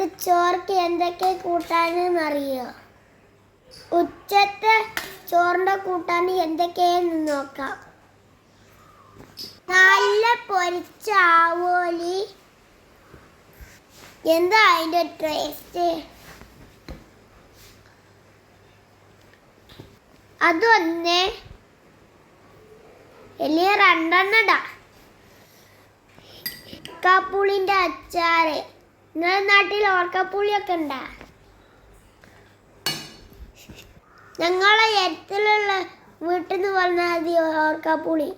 നിങ്ങൾക്ക് ചോർക്ക് എന്തൊക്കെ കൂട്ടാനെന്ന് അറിയോ ഉച്ചത്തെ ചോറിന്റെ കൂട്ടാൻ എന്തൊക്കെയെന്ന് നോക്കാം. നല്ല പൊരിച്ച ആവോലി. എന്താ അതിന്റെ ടേസ്റ്റ് അതൊന്ന് വലിയ രണ്ടെണ്ണടാ. കപ്പുളിന്റെ അച്ചാറ്. നിങ്ങളുടെ നാട്ടിൽ ഓർക്കപ്പുളിയൊക്കെ ഉണ്ടാ? ഞങ്ങളെ എത്തിലുള്ള വീട്ടിൽ നിന്ന് പറഞ്ഞാൽ മതി ഓർക്കപ്പുളി.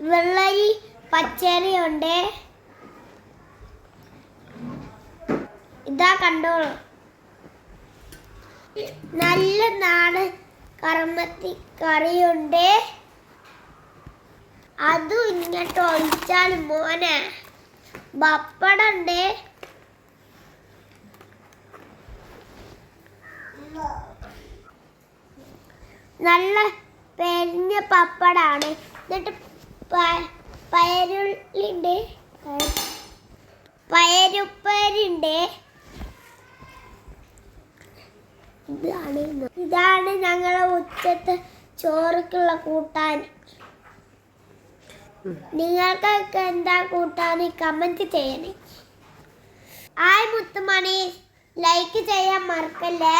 വെള്ളരി പച്ചരി ഉണ്ട്. ഇതാ കണ്ടോളൂ. നല്ല നാട് കറമത്തി കറിയുണ്ട്. അതും ഇങ്ങോട്ട് ഒഴിച്ചാൽ മോനെ. പപ്പടുണ്ട് നല്ല പെരിഞ്ഞ പപ്പടാണ്. എന്നിട്ട് പയരുള്ളിണ്ട്. പയരുപ്പേരുണ്ട്. ഇതാണ്. ഇതാണ് ഞങ്ങളെ ഉച്ചത്തെ ചോറക്കുള്ള കൂട്ടാൻ. നിങ്ങൾക്കൊക്കെ എന്താ കൂട്ടാൻ കമന്റ് ചെയ്യണേ. ആയ് മുത്തുമണി. ലൈക്ക് ചെയ്യാൻ മറക്കല്ലേ?